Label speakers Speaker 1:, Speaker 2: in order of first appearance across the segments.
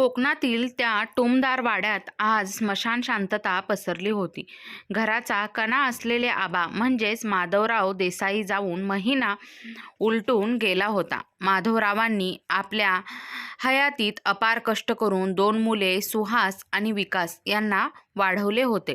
Speaker 1: कोकणातील त्या टुमदार वाड्यात आज स्मशान शांतता पसरली होती. घराचा कणा असलेले आबा म्हणजेच माधवराव देसाई जाऊन महिना उलटून गेला होता. माधवरावांनी आपल्या हयातीत अपार कष्ट करून दोन मुले सुहास आणि विकास यांना वाढवले होते.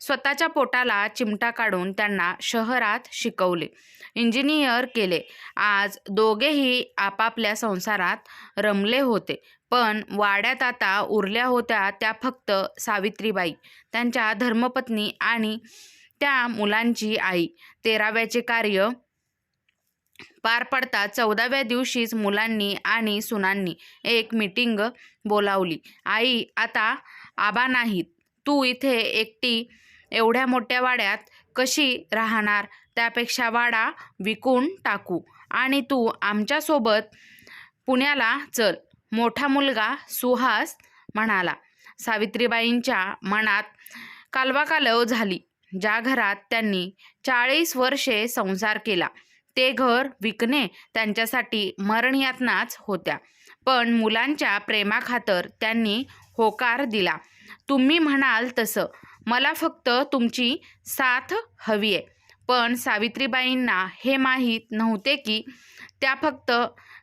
Speaker 1: स्वतःच्या पोटाला चिमटा काढून त्यांना शहरात शिकवले. इंजिनियर केले. आज दोघेही आपापल्या संसारात रमले होते. पण वाड्यात आता उरल्या होत्या त्या फक्त सावित्रीबाई त्यांच्या धर्मपत्नी आणि त्या मुलांची आई. तेराव्याचे कार्य पार पडता चौदाव्या दिवशीच मुलांनी आणि सुनांनी एक मीटिंग बोलावली. आई आता आबा नाहीत. तू इथे एकटी एवढ्या मोठ्या वाड्यात कशी राहणार? त्यापेक्षा वाडा विकून टाकू आणि तू आमच्यासोबत पुण्याला चल. मोठा मुलगा सुहास म्हणाला. सावित्रीबाईंच्या मनात कालवाकालव झाली. ज्या घरात त्यांनी चाळीस वर्षे संसार केला. ते घर विकणे त्यांच्यासाठी मरणयातनाच होत्या. पण मुलांच्या प्रेमाखातर त्यांनी होकार दिला. तुम्ही म्हणाल तसं. मला फक्त तुमची साथ हवी आहे पण सावित्रीबाईंना हे माहीत नव्हते की त्या फक्त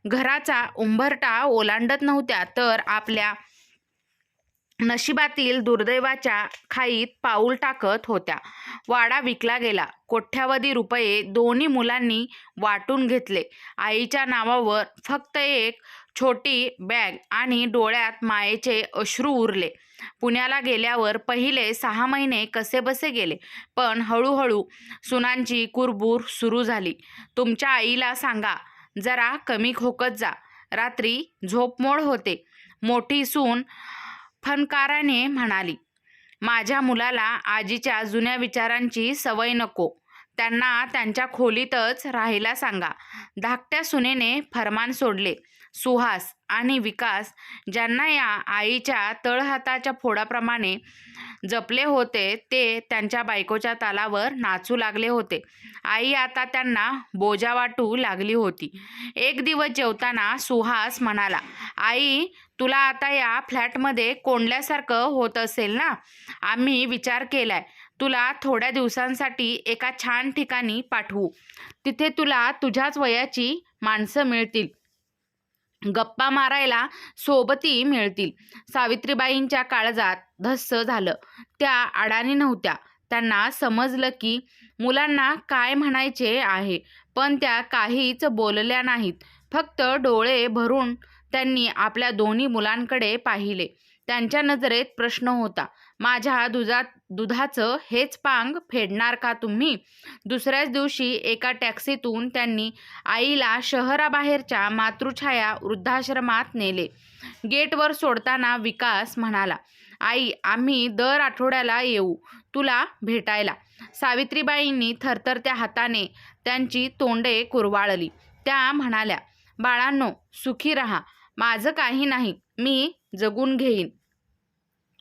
Speaker 1: घराचा उंबरटा ओलांडत नव्हत्या तर आपल्या नशिबातील दुर्दैवाच्या खाईत पाऊल टाकत होत्या. वाडा विकला गेला. कोट्यावधी रुपये दोन्ही मुलांनी वाटून घेतले. आईच्या नावावर फक्त एक छोटी बॅग आणि डोळ्यात मायेचे अश्रू उरले. पुण्याला गेल्यावर पहिले सहा महिने कसेबसे गेले पण हळूहळू सुनांची कुरबूर सुरू झाली. तुमच्या आईला सांगा जरा कमी खोकत जा. रात्री झोपमोड होते. मोठी सून फनकाराने म्हणाली माझ्या मुलाला आजीच्या जुन्या विचारांची सवय नको. त्यांना त्यांच्या खोलीतच राहायला सांगा. धाकट्या सुनेने फरमान सोडले. सुहास आणि विकास ज्यांना या आईच्या तळहाताच्या फोडाप्रमाणे जपले होते ते त्यांच्या बायकोच्या तालावर नाचू लागले होते. आई आता त्यांना बोजा वाटू लागली होती. एक दिवस जेवताना सुहास म्हणाला आई तुला आता या फ्लॅटमध्ये कोंडल्यासारखं होत असेल ना? आम्ही विचार केलाय. तुला थोड्या दिवसांसाठी एका छान ठिकाणी पाठवू. तिथे तुला तुझ्याच वयाची माणसं मिळतील. गप्पा मारायला सोबती मिळतील. सावित्रीबाईंच्या काळजात धस्स झालं. त्या अडाणी नव्हत्या. त्यांना समजलं की मुलांना काय म्हणायचे आहे पण त्या काहीच बोलल्या नाहीत. फक्त डोळे भरून त्यांनी आपल्या दोन्ही मुलांकडे पाहिले. त्यांच्या नजरेत प्रश्न होता माझ्या दुधात दुधाचं हेच पांग फेडणार का तुम्ही? दुसऱ्याच दिवशी एका टॅक्सीतून त्यांनी आईला शहराबाहेरच्या मातृछाया वृद्धाश्रमात नेले. गेटवर सोडताना विकास म्हणाला आई आम्ही दर आठवड्याला येऊ तुला भेटायला. सावित्रीबाईंनी थरथरत्या हाताने त्यांची तोंडे कुरवाळली. त्या म्हणाल्या बाळांनो सुखी रहा. माझं काही नाही मी जगून घेईन.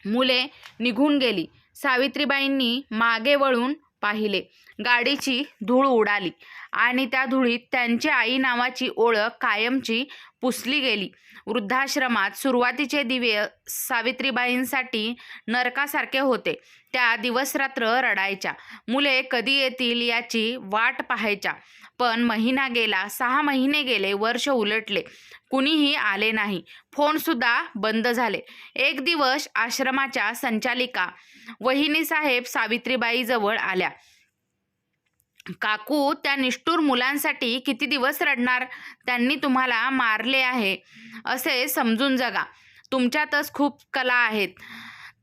Speaker 1: मुले निघून गेली. सावित्रीबाईंनी मागे वळून पाहिले. गाडीची धूळ उडाली आणि त्या धुळीत त्यांची आई नावाची ओळख कायमची पुसली गेली. वृद्धाश्रमात सुरुवातीचे दिवे सावित्रीबाईंसाठी नरकासारखे होते. त्या दिवसरात्र रडायच्या. मुले कधी येतील याची वाट पाहायच्या. पण महिना गेला सहा महिने गेले वर्ष उलटले. कुणीही आले नाही. फोनसुद्धा बंद झाले. एक दिवस आश्रमाच्या संचालिका वहिनीसाहेब सावित्रीबाईजवळ आल्या. काकू त्या निष्ठूर मुलांसाठी किती दिवस रडणार? त्यांनी तुम्हाला मारले आहे. असे समजून जगा. तुमच्यातच खूप कला आहेत.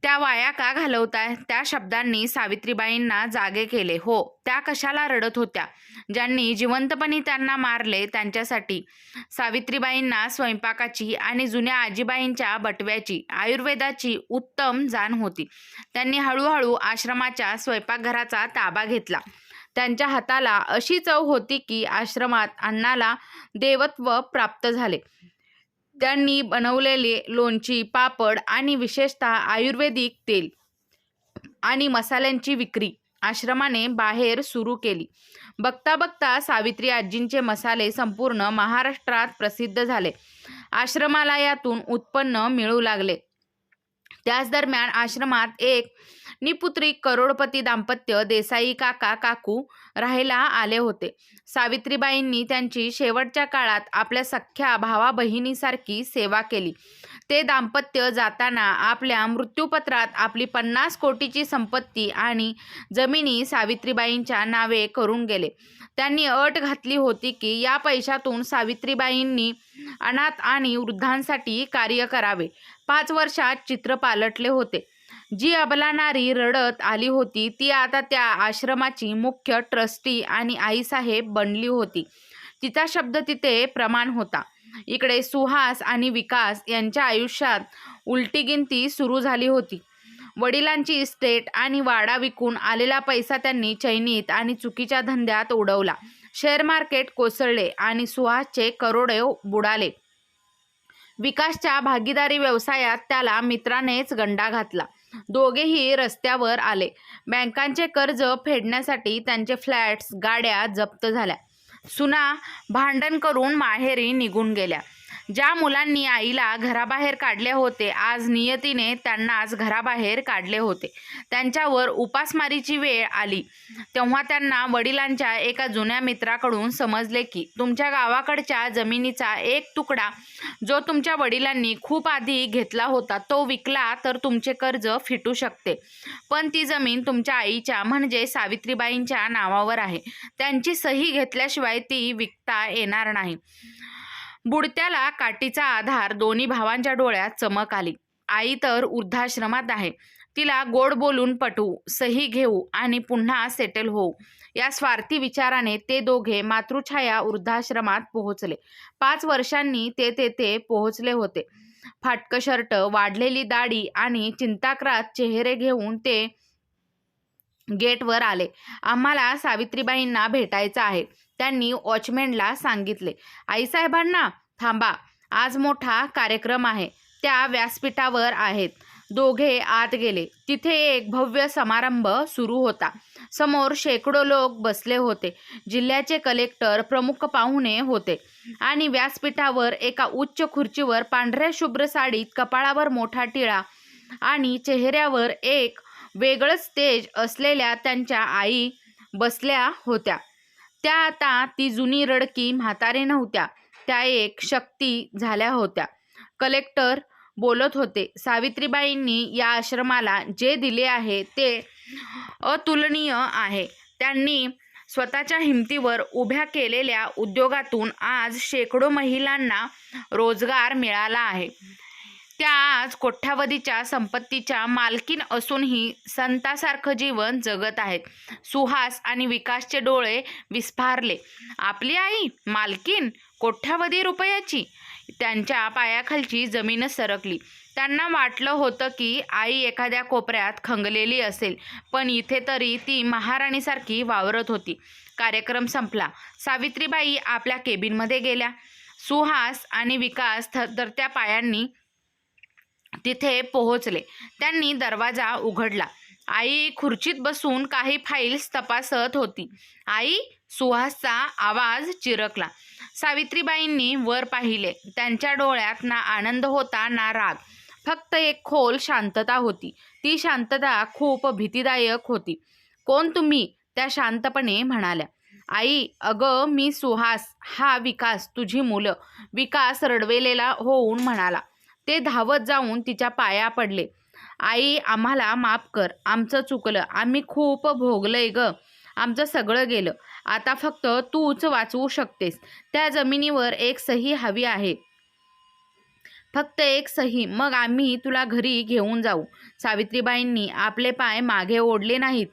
Speaker 1: त्या वाया का घालवताय? त्या शब्दांनी सावित्रीबाईंना जागे केले. हो त्या कशाला रडत होत्या? ज्यांनी जिवंतपणी त्यांना मारले त्यांच्यासाठी. सावित्रीबाईंना स्वयंपाकाची आणि जुन्या आजीबाईंच्या बटव्याची आयुर्वेदाची उत्तम जाण होती. त्यांनी हळूहळू आश्रमाच्या स्वयंपाकघराचा ताबा घेतला. त्यांच्या हाताला अशी चव होती की आश्रमात अण्णाला देवत्व प्राप्त झाले. त्यांनी बनवलेले लोणची पापड आणि विशेषतः आयुर्वेदिक तेल आणि मसाल्यांची विक्री आश्रमाने बाहेर सुरू केली. बघता बघता सावित्री आजींचे मसाले संपूर्ण महाराष्ट्रात प्रसिद्ध झाले. आश्रमाला यातून उत्पन्न मिळू लागले. त्याच दरम्यान आश्रमात एक निपुत्री करोडपती दाम्पत्य देसाई काका काकू राहायला आले होते. सावित्रीबाईंनी त्यांची शेवटच्या काळात आपल्या सख्ख्या भावा बहिणीसारखी सेवा केली. ते दाम्पत्य जाताना आपल्या मृत्यूपत्रात आपली पन्नास कोटीची संपत्ती आणि जमिनी सावित्रीबाईंच्या नावे करून गेले. त्यांनी अट घातली होती की या पैशातून सावित्रीबाईंनी अनाथ आणि वृद्धांसाठी कार्य करावे. पाच वर्षात चित्र पालटले होते. जी अबलानारी रडत आली होती ती आता त्या आश्रमाची मुख्य ट्रस्टी आणि आईसाहेब बनली होती. तिचा शब्द तिथे प्रमाण होता. इकडे सुहास आणि विकास यांच्या आयुष्यात उलटी गिनती सुरू झाली होती. वडिलांची इस्टेट आणि वाडा विकून आलेला पैसा त्यांनी चैनीत आणि चुकीच्या धंद्यात उडवला. शेअर मार्केट कोसळले आणि सुहासचे करोडे बुडाले. विकासच्या भागीदारी व्यवसायात त्याला मित्रानेच गंडा घातला. दोघेही रस्त्यावर आले. बँकांचे कर्ज फेडण्यासाठी त्यांचे फ्लॅट्स गाड्या जप्त झाल्या. सुना भांडण करून माहेरी निघून गेल्या. ज्या मुलांनी आईला घराबाहेर काढले होते आज नियतीने त्यांनाच घराबाहेर काढले होते. त्यांच्यावर उपासमारीची वेळ आली. तेव्हा त्यांना वडिलांच्या एका जुन्या मित्राकडून समजले की तुमच्या गावाकडच्या जमिनीचा एक तुकडा जो तुमच्या वडिलांनी खूप आधी घेतला होता तो विकला तर तुमचे कर्ज फिटू शकते. पण ती जमीन तुमच्या आईच्या म्हणजे सावित्रीबाईंच्या नावावर आहे. त्यांची सही घेतल्याशिवाय ती विकता येणार नाही. बुडत्याला काठीचा आधार दोन्ही भावांच्या डोळ्यात चमक आली. आई तर वृद्धाश्रमात आहे. तिला गोड बोलून पटवू सही घेऊ आणि पुन्हा सेटल होऊ. या स्वार्थी विचाराने ते दोघे मातृछाया वृद्धाश्रमात पोहोचले. पाच वर्षांनी ते तेथे पोहोचले होते. फाटकं शर्ट वाढलेली दाढी आणि चिंताक्रात चेहरे घेऊन ते गेटवर आले. आम्हाला सावित्रीबाईंना भेटायचं आहे. त्यांनी वॉचमॅनला सांगितले आईसाहेबांना थांबा आज मोठा कार्यक्रम आहे त्या व्यासपीठावर आहेत. दोघे आत गेले. तिथे एक भव्य समारंभ सुरू होता. समोर शेकडो लोक बसले होते. जिल्ह्याचे कलेक्टर प्रमुख पाहुणे होते आणि व्यासपीठावर एका उच्च खुर्चीवर पांढऱ्या शुभ्र साडीत कपाळावर मोठा टिळा आणि चेहऱ्यावर एक वेगळंच तेज असलेल्या त्यांच्या आई बसल्या होत्या. त्या आता ती जुनी रडकी म्हातारे नव्हत्या. त्या एक शक्ती झाल्या होत्या. कलेक्टर बोलत होते सावित्रीबाईंनी या आश्रमाला जे दिले आहे ते अतुलनीय आहे. त्यांनी स्वतःच्या हिमतीवर उभ्या केलेल्या उद्योगातून आज शेकडो महिलांना रोजगार मिळाला आहे. त्या आज कोठ्यावधीच्या संपत्तीच्या मालकीन असूनही संतासारखं जीवन जगत आहेत. सुहास आणि विकासचे डोळे विस्फारले. आपली आई? मालकीन? कोठ्यावधी रुपयाची? त्यांच्या पायाखालची जमीनच सरकली. त्यांना वाटलं होतं की आई एखाद्या कोपऱ्यात खंगलेली असेल पण इथे तरी ती महाराणीसारखी वावरत होती. कार्यक्रम संपला. सावित्रीबाई आपल्या केबिनमध्ये गेल्या. सुहास आणि विकास थरथरत्या पायांनी तिथे पोहोचले. त्यांनी दरवाजा उघडला. आई खुर्चीत बसून काही फाईल्स तपासत होती. आई सुहासचा आवाज चिरकला. सावित्रीबाईंनी वर पाहिले. त्यांच्या डोळ्यात ना आनंद होता ना राग. फक्त एक खोल शांतता होती. ती शांतता खूप भीतीदायक होती. कोण तुम्ही? त्या शांतपणे म्हणाल्या. आई अगं मी सुहास. हा विकास तुझी मुलं. विकास रडवेलेला होऊन म्हणाला. ते धावत जाऊन तिच्या पाया पडले. आई आम्हाला माफ कर. आमचं चुकलं. आम्ही खूप भोगलंय ग. आमचं सगळं गेलं. आता फक्त तूच वाचवू शकतेस. त्या जमिनीवर एक सही हवी आहे. फक्त एक सही. मग आम्ही तुला घरी घेऊन जाऊ. सावित्रीबाईंनी आपले पाय मागे ओढले नाहीत.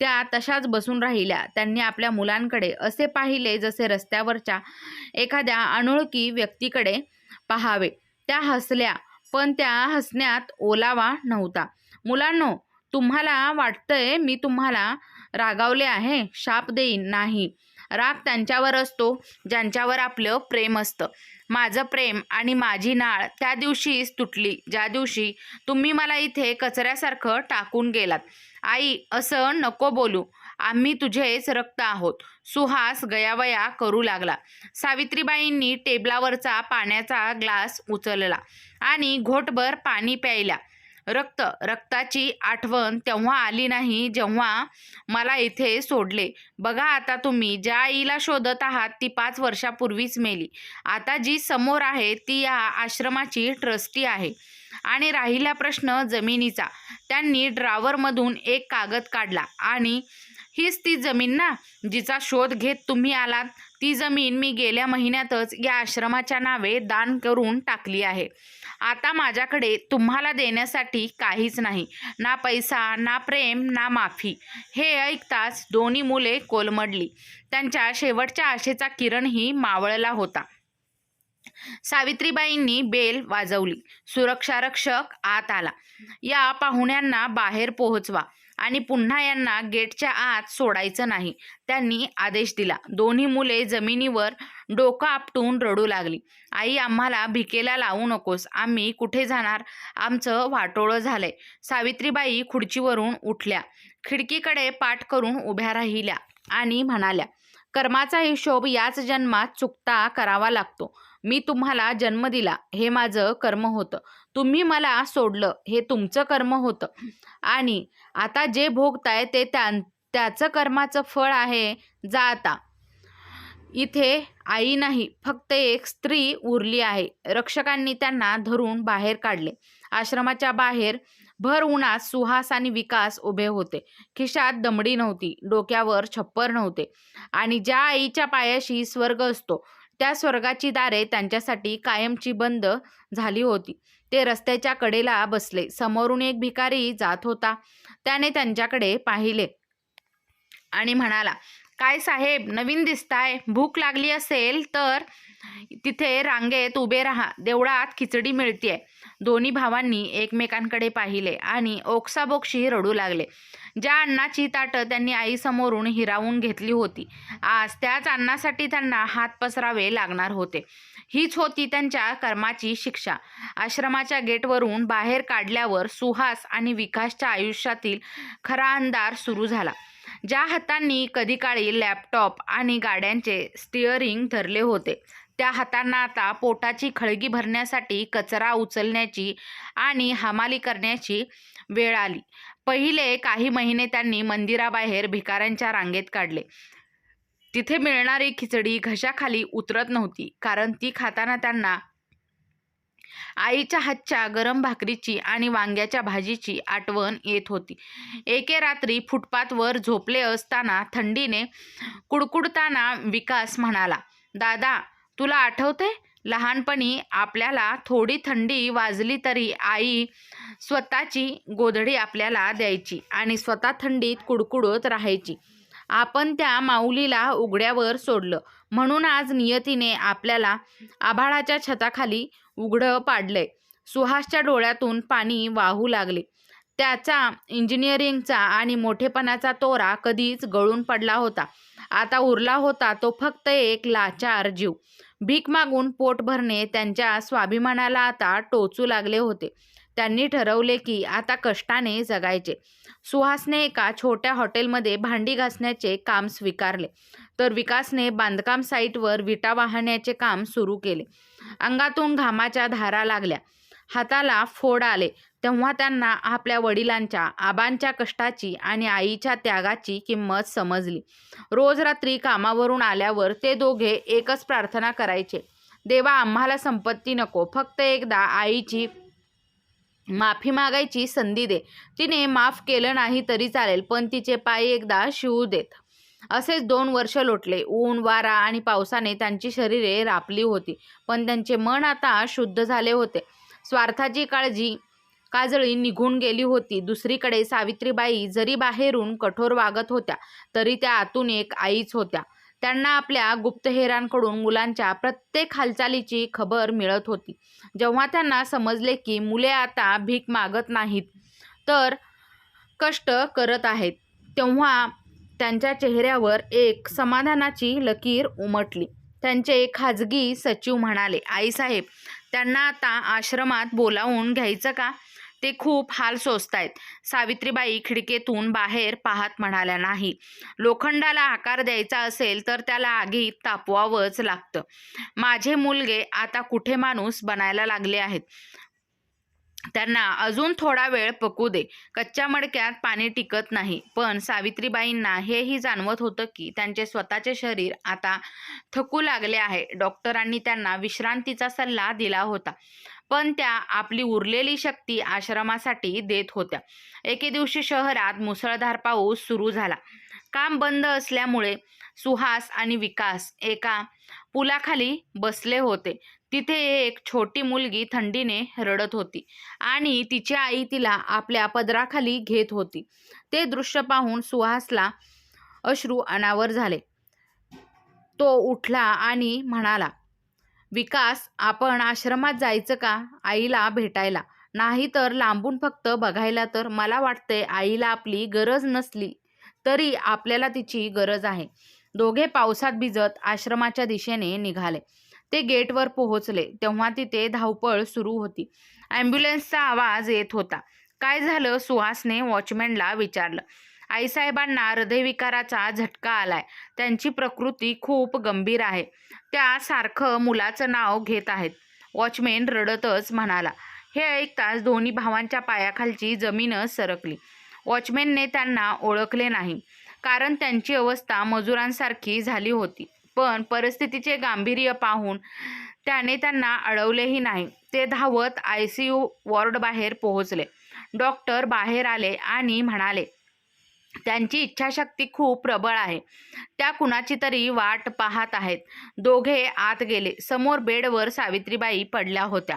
Speaker 1: त्या तशाच बसून राहिल्या. त्यांनी आपल्या मुलांकडे असे पाहिले जसे रस्त्यावरच्या एखाद्या अनोळखी व्यक्तीकडे पहावे. त्या हसल्या पण त्या हसण्यात ओलावा नव्हता. मुलांनो तुम्हाला वाटतंय मी तुम्हाला रागावले आहे? शाप देईन नाही. राग त्यांच्यावर असतो ज्यांच्यावर आपलं प्रेम असतं. माझं प्रेम आणि माझी नाळ त्या दिवशीच तुटली ज्या दिवशी तुम्ही मला इथे कचऱ्यासारखं टाकून गेलात. आई असं नको बोलू. आम्ही तुझेच रक्त आहोत. सुहास गयावया करू लागला. सावित्रीबाईंनी टेबलावरचा पाण्याचा ग्लास उचलला आणि घोटभर पाणी प्यायला. रक्त रक्ताची आठवण तेव्हा आली नाही जेव्हा मला इथे सोडले. बघा आता तुम्ही ज्या आईला शोधत आहात ती पाच वर्षापूर्वीच मेली. आता जी समोर आहे ती या आश्रमाची ट्रस्टी आहे. आणि राहिला प्रश्न जमिनीचा. त्यांनी ड्रावरमधून एक कागद काढला आणि हीच ती जमीन ना जिचा शोध घेत तुम्ही आलात. ती जमीन मी गेल्या महिन्यातच या आश्रमाच्या नावे दान करून टाकली आहे. आता माझ्याकडे तुम्हाला देण्यासाठी काहीच नाही. ना पैसा ना प्रेम ना माफी. हे ऐकताच दोन्ही मुले कोलमडली. त्यांच्या शेवटच्या आशेचा किरणही मावळला होता. सावित्रीबाईंनी बेल वाजवली. सुरक्षारक्षक आत आला. या पाहुण्यांना बाहेर पोहोचवा. आणि पुन्हा यांना गेटच्या आत सोडायचं नाही. त्यांनी आदेश दिला. दोन्ही मुले जमिनीवर डोकं आपटून रडू लागली. आई आम्हाला भिकेला लावू नकोस. आम्ही कुठे जाणार? आमचं वाटोळं झालंय. सावित्रीबाई खुर्चीवरून उठल्या. खिडकीकडे पाठ करून उभ्या राहिल्या आणि म्हणाल्या कर्माचा हिशोब याच जन्मात चुकता करावा लागतो. मी तुम्हाला जन्म दिला. हे माझं कर्म होतं. तुम्ही मला सोडलं हे तुमचं कर्म होतं. आणि आता जे भोगताय ते त्या त्याचं कर्माचं फळ आहे जा आता. इथे आई नाही फक्त एक स्त्री उरली आहे. रक्षकांनी त्यांना धरून बाहेर काढले. आश्रमाच्या बाहेर भर उन्हात सुहास आणि विकास उभे होते. खिशात दमडी नव्हती डोक्यावर छप्पर नव्हते. आणि ज्या आईच्या पायाशी स्वर्ग असतो त्या स्वर्गाची दारे त्यांच्यासाठी कायमची बंद झाली होती. ते रस्त्याच्या कडेला बसले. समोरून एक भिकारी जात होता. त्याने त्यांच्याकडे पाहिले आणि म्हणाला काय साहेब नवीन दिसताय. भूक लागली असेल तर तिथे रांगेत उभे राहा. देवळात खिचडी मिळतीये. दोन्ही भावांनी एकमेकांकडे पाहिले आणि ओक्साबोक्षी रडू लागले. ज्या अन्नाची ताटं त्यांनी आईसमोरून हिरावून घेतली होती आज त्याच अन्नासाठी त्यांना हात पसरावे लागणार होते. हीच होती त्यांच्या कर्माची शिक्षा. आश्रमाच्या गेटवरून बाहेर काढल्यावर सुहास आणि विकासच्या आयुष्यातील खरा अंधार सुरू झाला. ज्या हातांनी कधी काळी लॅपटॉप आणि गाड्यांचे स्टिअरिंग धरले होते त्या हातांना आता पोटाची खळगी भरण्यासाठी कचरा उचलण्याची आणि हमाली करण्याची वेळ आली. पहिले काही महिने त्यांनी मंदिराबाहेर भिकाऱ्यांच्या रांगेत काढले. तिथे मिळणारी खिचडी घशाखाली उतरत नव्हती कारण ती खाताना त्यांना आईच्या हातच्या गरम भाकरीची आणि वांग्याच्या भाजीची आठवण येत होती. एके रात्री फुटपाथवर झोपले असताना थंडीने कुडकुडताना विकास म्हणाला दादा तुला आठवते लहानपणी आपल्याला थोडी थंडी वाजली तरी आई स्वतःची गोधडी आपल्याला द्यायची आणि स्वतः थंडीत कुडकुडत राहायची. आपण त्या माऊलीला उघड्यावर सोडलं. म्हणून आज नियतीने आपल्याला आभाळाच्या छताखाली उघडं पाडलंय. सुहासच्या डोळ्यातून पाणी वाहू लागले. त्याचा इंजिनिअरिंगचा आणि मोठेपणाचा तोरा कधीच गळून पडला होता. आता उरला होता तो फक्त एक लाचार जीव. भीक मागून पोट भरणे त्यांच्या स्वाभिमानाला आता टोचू लागले होते. त्यांनी ठरवले की आता कष्टाने जगायचे. सुहासने एका छोट्या हॉटेलमध्ये भांडी घासण्याचे काम स्वीकारले. तर विकासने बांधकाम साईटवर विटा वाहण्याचे काम सुरू केले. अंगातून घामाच्या धारा लागल्या. हाताला फोड आले. तेव्हा त्यांना आपल्या वडिलांच्या आबांच्या कष्टाची आणि आईच्या त्यागाची किंमत समजली. रोज रात्री कामावरून आल्यावर ते दोघे एकच प्रार्थना करायचे. देवा आम्हाला संपत्ती नको. फक्त एकदा आईची माफी मागायची संधी दे. तिने माफ केलं नाही तरी चालेल पण तिचे पाय एकदा शिवू देत. असेच दोन वर्ष लोटले. ऊन वारा आणि पावसाने त्यांची शरीरे रापली होती पण त्यांचे मन आता शुद्ध झाले होते. स्वार्थाची काळजी. काजळी निघून गेली होती. दुसरीकडे सावित्रीबाई जरी बाहेरून कठोर वागत होत्या तरी त्या आतून एक आईच होत्या. त्यांना आपल्या गुप्तहेरांकडून मुलांच्या प्रत्येक हालचालीची खबर मिळत होती. जेव्हा त्यांना समजले की मुले आता भीक मागत नाहीत तर कष्ट करत आहेत तेव्हा त्यांच्या चेहऱ्यावर एक समाधानाची लकीर उमटली. त्यांचे खाजगी सचिव म्हणाले आईसाहेब त्यांना आता आश्रमात बोलावून घ्यायचं का? ते खूप हाल सोसतायत. सावित्रीबाई खिडकीतून बाहेर पाहत म्हणाल्या नाही. लोखंडाला आकार द्यायचा असेल तर त्याला आगीत तापवावंच लागतं. माझे मुलगे आता कुठे माणूस बनायला लागले आहेत? त्यांना अजून थोडा वेळ पकू दे. कच्च्या मडक्यात पाणी टिकत नाही. पण सावित्रीबाईंना हेही जाणवत होतं की त्यांचे स्वतःचे शरीर आता थकू लागले आहे. डॉक्टरांनी त्यांना विश्रांतीचा सल्ला दिला होता. पण त्या आपली उरलेली शक्ती आश्रमासाठी देत होत्या. एके दिवशी शहरात मुसळधार पाऊस सुरू झाला. काम बंद असल्यामुळे सुहास आणि विकास एका पुलाखाली बसले होते. तिथे एक छोटी मुलगी थंडीने रडत होती आणि तिची आई तिला आपल्या पदराखाली घेत होती. ते दृश्य पाहून सुहासला अश्रू अनावर झाले. तो उठला आणि म्हणाला विकास आपण आश्रमात जायचं का आईला भेटायला? नाही तर लांबून फक्त बघायला तर मला वाटतंय आईला आपली गरज नसली तरी आपल्याला तिची गरज आहे. दोघे पावसात भिजत आश्रमाच्या दिशेने निघाले. ते गेटवर पोहोचले. तेव्हा तिथे धावपळ सुरू होती. ॲम्ब्युलन्सचा आवाज येत होता. काय झालं? सुहासने वॉचमॅनला विचारलं. आईसाहेबांना हृदयविकाराचा झटका आलाय. त्यांची प्रकृती खूप गंभीर आहे. त्या सारखं मुलाचं नाव घेत आहेत. वॉचमॅन रडतच म्हणाला. हे ऐकताच दोन्ही भावांच्या पायाखालची जमीनच सरकली. वॉचमॅनने त्यांना ओळखले नाही. कारण त्यांची अवस्था मजुरांसारखी झाली होती. पण परिस्थितीचे गांभीर्य पाहून त्याने त्यांना अडवलेही नाही. ते धावत आय सी यू वॉर्ड बाहेर पोहोचले. डॉक्टर बाहेर आले आणि म्हणाले त्यांची इच्छाशक्ती खूप प्रबळ आहे. त्या कुणाची तरी वाट पाहत आहेत. दोघे आत गेले. समोर बेडवर सावित्रीबाई पडल्या होत्या.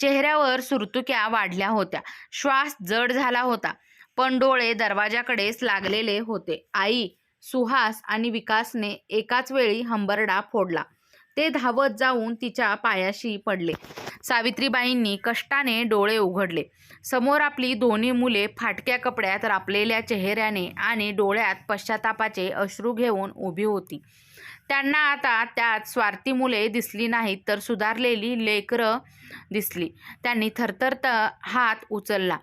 Speaker 1: चेहऱ्यावर सुरतुक्या वाढल्या होत्या. श्वास जड झाला होता. पण डोळे दरवाजाकडेच लागलेले होते. आई सुहास आणि विकासने एकाच वेळी हंबरडा फोडला. ते धावत जाऊन तिच्या पायाशी पडले. सावित्रीबाईंनी कष्टाने डोळे उघडले. समोर आपली दोन्ही मुले फाटक्या कपड्यात रापलेल्या चेहऱ्याने आणि डोळ्यात पश्चातापाचे अश्रू घेऊन उभी होती. त्यांना आता त्यात स्वार्थी मुले दिसली नाहीत तर सुधारलेली लेकरं दिसली. त्यांनी थरथरत हात उचलला.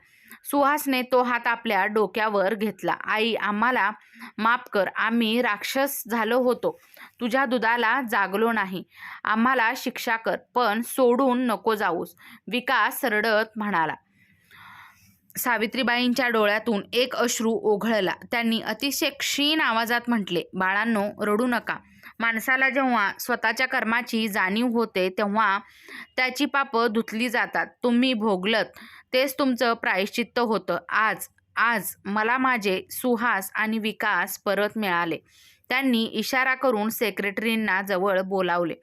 Speaker 1: सुहासने तो हात आपल्या डोक्यावर घेतला. आई आम्हाला माफ कर. आम्ही राक्षस झालो होतो. तुझ्या दुधाला जागलो नाही. आम्हाला शिक्षा कर पण सोडून नको जाऊस विकास रडत म्हणाला. सावित्रीबाईंच्या डोळ्यातून एक अश्रू ओघळला. त्यांनी अतिशय क्षीण आवाजात म्हटले बाळांनो रडू नका. माणसाला जेव्हा स्वतःच्या कर्माची जाणीव होते तेव्हा त्याची पापं धुतली जातात. तुम्ही भोगलत. तेच तुमचं प्रायश्चित्त होतं. आज आज मला माझे सुहास आणि विकास परत मिळाले. त्यांनी इशारा करून सेक्रेटरींना जवळ बोलावले.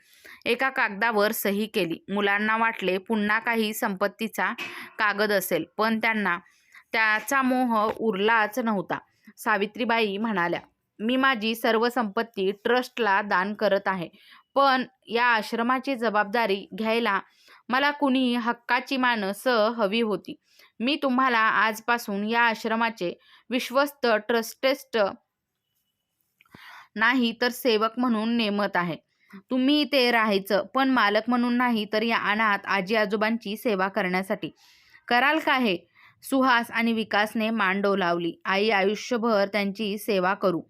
Speaker 1: एका कागदावर सही केली. मुलांना वाटले पुन्हा काही संपत्तीचा कागद असेल पण त्यांना त्याचा मोह उरलाच नव्हता. सावित्रीबाई म्हणाल्या मी माझी सर्व संपत्ती ट्रस्टला दान करत आहे. पण या आश्रमाची जबाबदारी घ्यायला मला कुणी हक्काची माणसं हवी होती. मी तुम्हाला आजपासून या आश्रमाचे विश्वस्त ट्रस्टेस्ट नाही तर सेवक म्हणून नेमत आहे. तुम्ही इथे राहायचं पण मालक म्हणून नाही तर या अनाथ आजी आजोबांची सेवा करण्यासाठी. कराल का हे? सुहास आणि विकासने मान डोलावली आई आयुष्यभर त्यांची सेवा करू.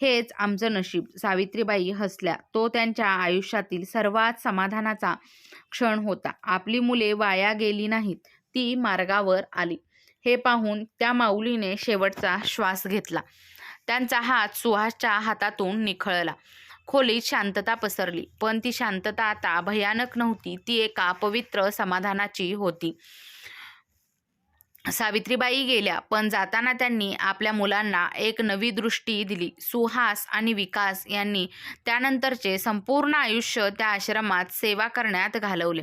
Speaker 1: हेच आमचं नशीब. सावित्रीबाई हसल्या. तो त्यांच्या आयुष्यातील सर्वात समाधानाचा क्षण होता. आपली मुले वाया गेली नाहीत. ती मार्गावर आली. हे पाहून त्या माऊलीने शेवटचा श्वास घेतला. त्यांचा हात सुहासच्या हातातून निखळला. खोलीत शांतता पसरली. पण ती शांतता आता भयानक नव्हती. ती एका पवित्र समाधानाची होती. सावित्रीबाई गेल्या पण जाताना त्यांनी आपल्या मुलांना एक नवी दृष्टी दिली. सुहास आणि विकास यांनी त्यानंतरचे संपूर्ण आयुष्य त्या आश्रमात सेवा करण्यात घालवले.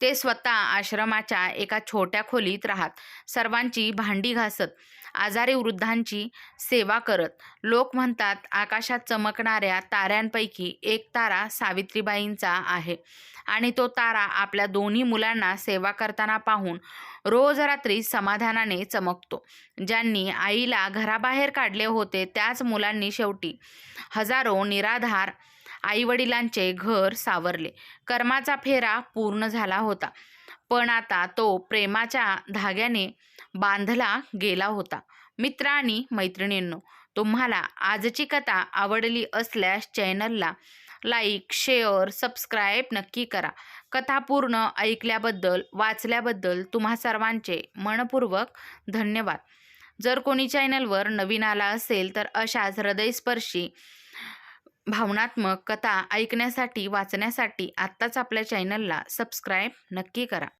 Speaker 1: ते स्वतः आश्रमाच्या एका छोट्या खोलीत राहत सर्वांची भांडी घासत आजारी वृद्धांची सेवा करत. लोक म्हणतात आकाशात चमकणाऱ्या ताऱ्यांपैकी एक तारा सावित्रीबाईंचा आहे आणि तो तारा आपल्या दोन्ही मुलांना सेवा करताना पाहून रोज रात्री समाधानाने चमकतो. ज्यांनी आईला घराबाहेर काढले होते त्याच मुलांनी शेवटी हजारो निराधार आईवडिलांचे घर सावरले. कर्माचा फेरा पूर्ण झाला होता. पण आता तो प्रेमाच्या धाग्याने बांधला गेला होता. मित्र आणि मैत्रिणींनो तुम्हाला आजची कथा आवडली असल्यास चॅनलला लाईक शेअर सबस्क्राईब नक्की करा. कथा पूर्ण ऐकल्याबद्दल वाचल्याबद्दल तुम्हा सर्वांचे मनपूर्वक धन्यवाद. जर कोणी चॅनलवर नवीन आला असेल तर अशाच हृदयस्पर्शी भावनात्मक कथा ऐकण्यासाठी वाचण्यासाठी आत्ताच आपल्या चॅनलला सबस्क्राईब नक्की करा.